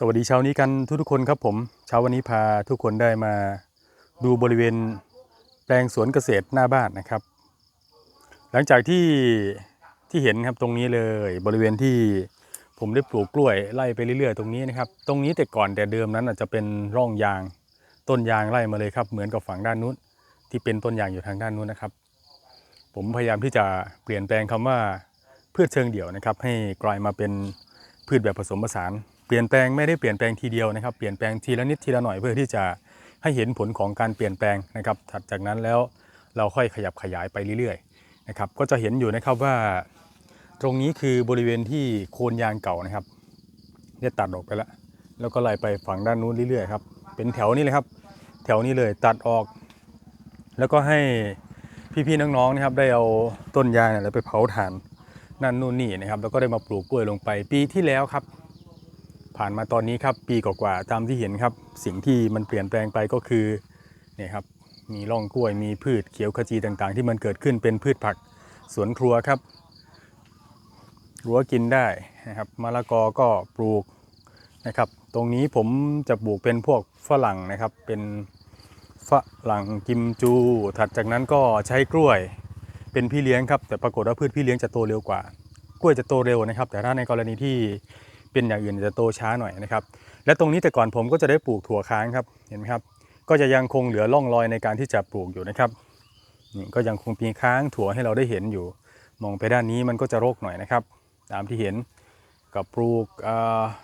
สวัสดีเช้านี้กันทุกทุกๆคนครับผมเช้าวันนี้พาทุกคนได้มาดูบริเวณแปลงสวนเกษตรหน้าบ้านนะครับ หลังจากที่ที่เห็นครับตรงนี้เลยบริเวณที่ผมได้ปลูกกล้วยไล่ไปเรื่อยๆ ตรงนี้นะครับ ตรงนี้แต่ก่อนแต่เดิมนั้นอาจจะเป็นร่องยางต้นยางไล่มาเลยครับ เหมือนกับฝั่งด้านนู้นที่เป็นต้นยางอยู่ทางด้านนู้นนะครับ ผมพยายามที่จะเปลี่ยนแปลงคำว่าพืชเชิงเดี่ยวนะครับ ให้กลายมาเป็นพืชแบบผสมผสาน เปลี่ยนแปลงไม่ได้เปลี่ยนแปลงทีเดียวนะครับ เปลี่ยนแปลงทีละนิดทีละหน่อยเพื่อที่จะให้เห็นผลของการเปลี่ยนแปลงนะครับ ถัดจากนั้นแล้วเราค่อยขยับขยายไปเรื่อยๆนะครับ ก็จะเห็นอยู่นะครับว่า ตรงนี้คือบริเวณที่โคนยางเก่านะครับเนี่ยตัดออกไปแล้ว แล้วก็ไล่ไปฝั่งด้านนู้นเรื่อยๆครับ เป็นแถวนี้เลยครับ แถวนี้เลยตัดออก แล้วก็ให้พี่ๆน้องๆนะครับได้เอาต้นยางเนี่ยไปเผาถ่านนั่นนู่นนี่นะครับ แล้วก็ได้มาปลูกกล้วยลงไป ปีที่แล้วครับ ผ่านมาตอนนี้ครับปีกว่าๆตามที่เห็นครับ สิ่งที่มันเปลี่ยนแปลงไปก็คือเนี่ยครับมีร่องกล้วยมีพืชเขียวขจีต่างๆ ที่มันเกิดขึ้นเป็นพืชผักสวนครัวครับรั้วกินได้นะครับมะละกอก็ปลูกนะครับ ตรงนี้ผมจะปลูกเป็นพวกฝรั่งนะครับ เป็นฝรั่งกิมจู ถัดจากนั้นก็ใช้กล้วย เป็นพี่เลี้ยงครับ แต่ปรากฏว่าพืชพี่เลี้ยงจะโตเร็วกว่า กล้วยจะโตเร็วนะครับ แต่ถ้าในกรณีที่ เป็นอย่างอื่นจะโตช้าหน่อยนะครับ และตรงนี้แต่ก่อนผมก็จะได้ปลูกถั่วค้างครับเห็นไหมครับ ก็จะยังคงเหลือร่องรอยในการที่จะปลูกอยู่นะครับนี่ก็ยังคงมีค้างถั่วให้เราได้เห็นอยู่ มองไปด้านนี้มันก็จะรกหน่อยนะครับ ตามที่เห็นกับปลูก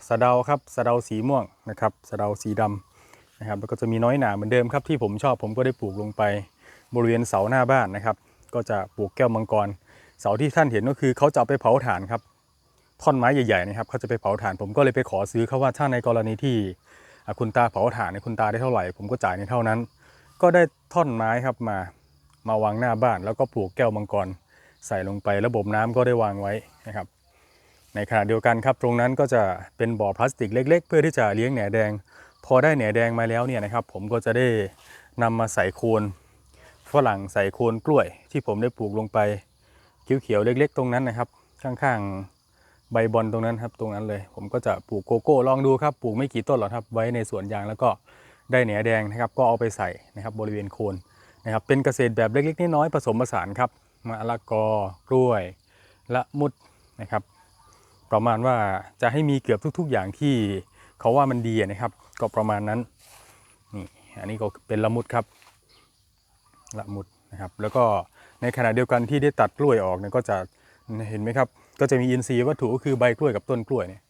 สะเดาครับสะเดาสีม่วงนะครับสะเดาสีดำนะครับแล้วก็จะมีน้อยหนาเหมือนเดิมครับที่ผมชอบผมก็ได้ปลูกลงไปบริเวณเสาหน้าบ้านนะครับ ก็จะปลูกแก้วมังกร เสาที่ท่านเห็นก็คือเขาจะไปเผาถ่านครับ ท่อนไม้ใหญ่ๆนะครับเขาจะไปเผาถ่านผมก็เลยไปขอซื้อเขาว่าถ้าในกรณีที่คุณตาเผาถ่านเนี่ยคุณตาได้เท่าไหร่ ผมก็จ่ายในเท่านั้น ก็ได้ท่อนไม้ครับมามาวางหน้าบ้าน แล้วก็ปลูกแก้วมังกรใส่ลงไประบบน้ำก็ได้วางไว้นะครับ ในขณะเดียวกันครับตรงนั้นก็จะเป็นบ่อพลาสติกเล็ก ๆ เพื่อที่จะเลี้ยงแหนแดง พอได้แหนแดงมาแล้วเนี่ยนะครับ ผมก็จะได้นำมาใส่โคนฝรั่งใส่โคนกล้วยที่ผมได้ปลูกลงไปเขียวๆเล็ก ๆ ตรงนั้นนะครับ ข้างๆ ใบบอลตรงนั้นครับตรงนั้นเลย ผมก็จะปลูกโกโก้ลองดูครับปลูกไม่กี่ต้นหรอกครับ ไว้ในสวนยางแล้วก็ได้แหนแดงนะครับ ก็เอาไปใส่นะครับบริเวณโคนนะครับเป็นเกษตรแบบเล็กๆน้อยๆผสมผสานครับมะละกอกล้วยละมุดนะครับ ประมาณว่าจะให้มีเกือบทุก ๆ อย่างที่เขาว่ามันดีนะครับ ก็ประมาณนั้นนี่อันนี้ก็เป็นละมุดครับละมุดนะครับ แล้วก็ในขณะเดียวกันที่ได้ตัดกล้วยออกเนี่ยก็จะ เห็นไหมครับ ก็จะมีอินทรีย์วัตถุก็คือใบกล้วยกับต้นกล้วยเนี่ย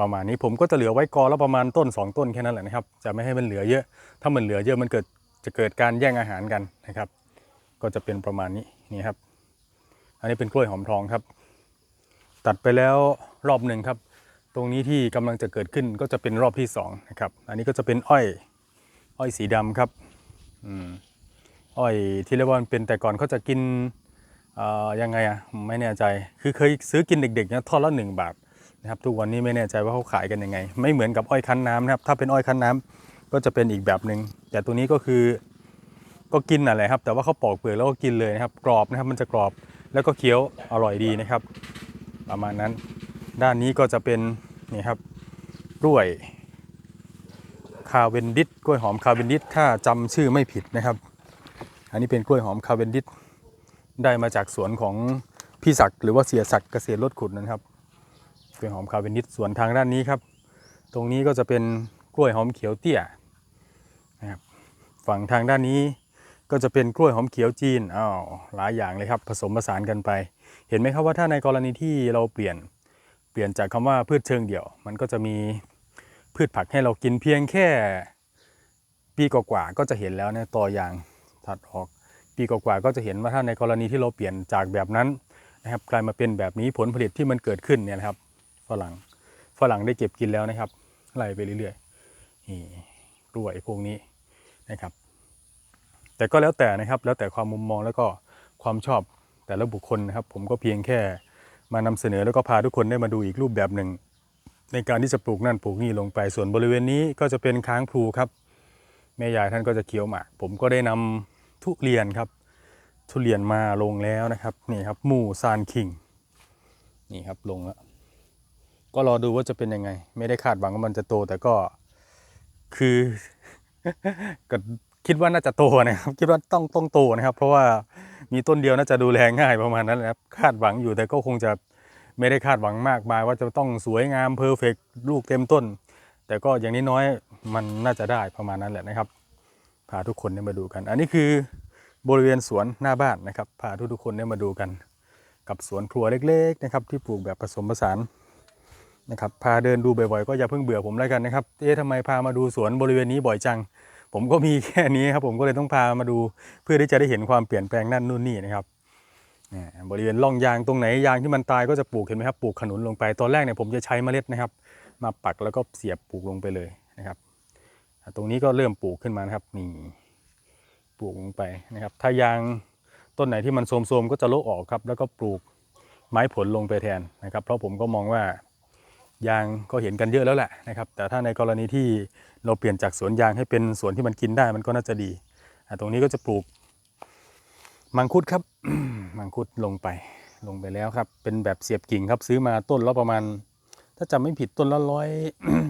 ประมาณนี้ผมก็จะเหลือไว้กอและประมาณต้น 2 ต้นแค่นั้นแหละนะครับ จะไม่ให้มันเหลือเยอะ ถ้ามันเหลือเยอะมันเกิดจะเกิดการแย่งอาหารกันนะครับ ก็จะเป็นประมาณนี้นี่ครับ อันนี้เป็นกล้วยหอมทองครับ ตัดไปแล้วรอบหนึ่งครับ ตรงนี้ที่กำลังจะเกิดขึ้นก็จะเป็นรอบที่สองนะครับ อันนี้ก็จะเป็นอ้อยอ้อยสีดำครับ อืมอ้อยที่เรียกว่าเป็นแต่ก่อนเขาจะกิน ยังไงอะไม่แน่ใจคือเคยซื้อกินเด็กๆนี่ยทอดละหนึ่งบาทนะครับทุกวันนี้ไม่แน่ใจว่าเขาขายกันยังไง ไม่เหมือนกับอ้อยคั้นน้ำนะครับถ้าเป็นอ้อยคั้นน้ำก็จะเป็นอีกแบบหนึ่งแต่ตัวนี้ก็คือก็กินอะไรครับ แต่ว่าเขาปอกเปลือกแล้วก็กินเลยนะครับ กรอบนะครับมันจะกรอบแล้วก็เคี้ยวอร่อยดีนะครับ ประมาณนั้น ด้านนี้ก็จะเป็นนี่ครับกล้วยคาเวนดิสกล้วยหอมคาเวนดิสถ้าจำชื่อไม่ผิดนะครับ อันนี้เป็นกล้วยหอมคาเวนดิส ได้มาจากสวนของพี่ศักดิ์หรือว่าเสียศักดิ์เกษตรรถขุดนะครับกล้วยหอมคาเวนิสสวนทางด้านนี้ครับ ตรงนี้ก็จะเป็นกล้วยหอมเขียวเตี้ยนะครับฝั่งทางด้านนี้ก็จะเป็นกล้วยหอมเขียวจีนอ้าวหลายอย่างเลยครับ ผสมผสานกันไป เห็นไหมครับว่าถ้าในกรณีที่เราเปลี่ยนเปลี่ยนจากคำว่าพืชเชิงเดี่ยว มันก็จะมีพืชผักให้เรากินเพียงแค่ปีกว่าๆก็จะเห็นแล้วนี่ยต่อยางถัดออก ปีกว่าๆก็จะเห็นว่าถ้าในกรณีที่เราเปลี่ยนจากแบบนั้นนะครับกลายมาเป็นแบบนี้ผลผลิตที่มันเกิดขึ้นเนี่ยนะครับฝรั่งฝรั่งได้เก็บกินแล้วนะครับไล่ไปเรื่อยๆนี่กล้วยพวกนี้นะครับ แต่ก็แล้วแต่นะครับแล้วแต่ความมุมมองแล้วก็ความชอบแต่ละบุคคลนะครับ ผมก็เพียงแค่มานำเสนอแล้วก็พาทุกคนได้มาดูอีกรูปแบบหนึ่ง ในการที่จะปลูกนั่นปลูกนี่ลงไปส่วนบริเวณนี้ก็จะเป็นค้างพลูครับแม่ยายท่านก็จะเคี้ยวหมากผมก็ได้นำ ทุเรียนครับ ทุเรียนมาลงแล้วนะครับนี่ครับหมู่ซานคิงนี่ครับลงแล้วก็รอดูว่าจะเป็นยังไง ไม่ได้คาดหวังว่ามันจะโตแต่ก็คือก็คิดว่าน่าจะโตนะครับ คิดว่าต้องต้องโตนะครับ เพราะว่ามีต้นเดียวน่าจะดูแลง่ายประมาณนั้นแหละครับ คาดหวังอยู่แต่ก็คงจะไม่ได้คาดหวังมากมาย ว่าจะต้องสวยงามเพอร์เฟกลูกเต็มต้น แต่ก็อย่างนี้น้อยมันน่าจะได้ประมาณนั้นแหละนะครับ พาทุกคนได้มาดูกัน อันนี้คือบริเวณสวนหน้าบ้านนะครับ พาทุกๆคนได้มาดูกัน กับสวนครัวเล็กๆนะครับ ที่ปลูกแบบผสมผสานนะครับ พาเดินดูบ่อยๆก็อย่าเพิ่งเบื่อผมแล้วกันนะครับ เอ๊ะทำไมพามาดูสวนบริเวณนี้บ่อยจัง ผมก็มีแค่นี้ครับ ผมก็เลยต้องพามาดูเพื่อที่จะได้เห็นความเปลี่ยนแปลงนั่นนู่นนี่นะครับบริเวณร่องยางตรงไหนยางที่มันตายก็จะปลูกเห็นไหมครับ ปลูกขนุนลงไป ตอนแรกเนี่ยผมจะใช้เมล็ดนะครับ มาปักแล้วก็เสียบปลูกลงไปเลยนะครับ ตรงนี้ก็เริ่มปลูกขึ้นมานะครับนี่ปลูกลงไปนะครับ ถ้ายางต้นไหนที่มันโทมๆก็จะโละออกครับ แล้วก็ปลูกไม้ผลลงไปแทนนะครับ เพราะผมก็มองว่ายางก็เห็นกันเยอะแล้วแหละนะครับ แต่ถ้าในกรณีที่เราเปลี่ยนจากสวนยางให้เป็นสวนที่มันกินได้มันก็น่าจะดีตรงนี้ก็จะปลูกมังคุดครับมังคุดลงไปลงไปแล้วครับ เป็นแบบเสียบกิ่งครับซื้อมาต้นละประมาณ ถ้าจำไม่ผิดต้นละร้อย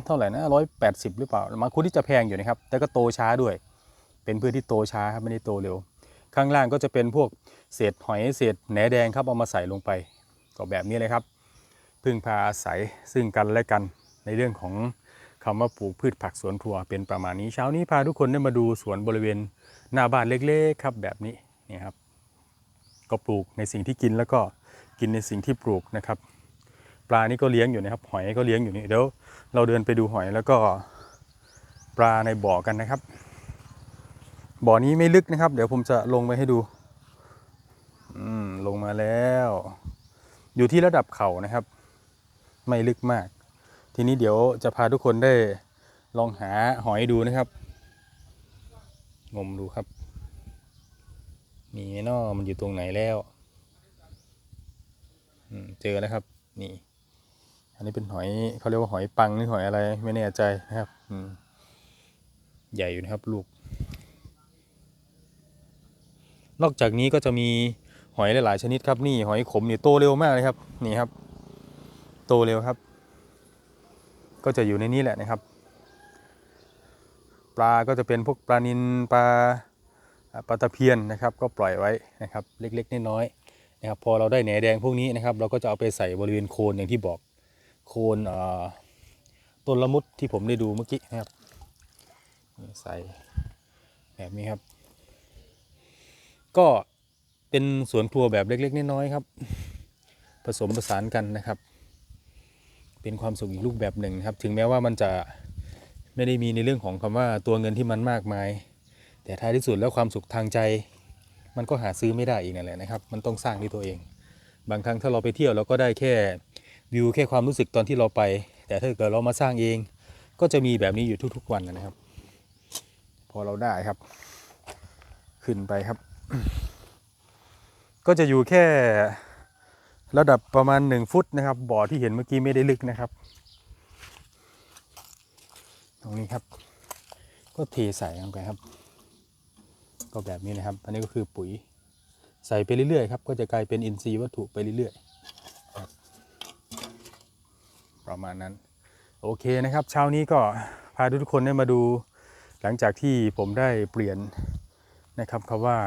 เท่าไหร่นะร้อยแปดสิบหรือเปล่ามังคุดที่จะแพงอยู่นะครับ แต่ก็โตช้าด้วย เป็นพืชที่โตช้าครับไม่ได้โตเร็ว ข้างล่างก็จะเป็นพวกเศษหอยเศษแหนแดงครับเอามาใส่ลงไปก็แบบนี้เลยครับ พึ่งพาอาศัยซึ่งกันและกันในเรื่องของคำว่าปลูกพืชผักสวนครัวเป็นประมาณนี้เช้านี้พาทุกคนได้มาดูสวนบริเวณหน้าบ้านเล็กๆครับแบบนี้นี่ครับ ก็ปลูกในสิ่งที่กินแล้วก็กินในสิ่งที่ปลูกนะครับ ปลานี่ก็เลี้ยงอยู่นะครับ หอยก็เลี้ยงอยู่นี่เดี๋ยวเราเดินไปดูหอยแล้วก็ปลาในบ่อกันนะครับ บ่อนี้ไม่ลึกนะครับ เดี๋ยวผมจะลงไปให้ดูอืมลงมาแล้ว อยู่ที่ระดับเข่านะครับ ไม่ลึกมาก ทีนี้เดี๋ยวจะพาทุกคนได้ลองหาหอยดูนะครับ งมดูครับ มีไหมนอมันอยู่ตรงไหนแล้วเจอแล้วครับ นี่ อันนี้เป็นหอยเขาเรียกว่าหอยปังหรือหอยอะไรไม่แน่ใจนะครับใหญ่อยู่นะครับลูก นอกจากนี้ก็จะมีหอยหลาย ๆ ชนิดครับนี่หอยขมนี่โตเร็วมากเลยครับนี่ครับ โตเร็วครับ ก็จะอยู่ในนี้แหละนะครับ ปลาก็จะเป็นพวกปลานิลปลาอ่าปลาตะเพียนนะครับ ก็ปล่อยไว้นะครับ เล็ก ๆ น้อยๆนะครับ พอเราได้แหนแดงพวกนี้นะครับ เราก็จะเอาไปใส่บริเวณโคนอย่างที่บอก โคนต้นละมุดที่ผมได้ดูเมื่อกี้นะครับใส่แบบนี้ครับ ก็เป็นสวนครัวแบบเล็กๆน้อยๆครับ ผสมผสานกันนะครับ เป็นความสุขอีกรูปแบบหนึ่งครับ ถึงแม้ว่ามันจะไม่ได้มีในเรื่องของคำว่าตัวเงินที่มันมากมาย แต่ท้ายที่สุดแล้วความสุขทางใจ มันก็หาซื้อไม่ได้อีกนั่นแหละนะครับ มันต้องสร้างด้วยตัวเอง บางครั้งถ้าเราไปเที่ยวเราก็ได้แค่ วิวแค่ความรู้สึกตอนที่เราไป แต่ถ้าเกิดเรามาสร้างเอง ก็จะมีแบบนี้อยู่ทุกๆวันนะครับ พอเราได้ครับ ขึ้นไปครับ ก็จะอยู่แค่ระดับประมาณ 1 ฟุตนะครับ บ่อที่เห็นเมื่อกี้ไม่ได้ลึกนะครับ ตรงนี้ครับ ก็เทใส่ลงไปครับ ก็แบบนี้นะครับ อันนี้ก็คือปุ๋ยใส่ไปเรื่อยๆครับ ก็จะกลายเป็นอินทรีย์วัตถุไปเรื่อยๆครับ ประมาณนั้น โอเคนะครับ เช้านี้ก็พาทุกคนได้มาดูหลังจากที่ผมได้เปลี่ยนนะครับคำว่า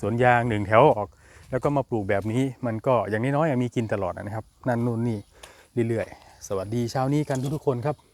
สวนยางหนึ่งแถวออก แล้วก็มาปลูกแบบนี้มันก็อย่างน้อยๆมีกินตลอดนะครับ นั่นนู่นนี่เรื่อยๆ สวัสดีเช้านี้กันทุกๆคนครับ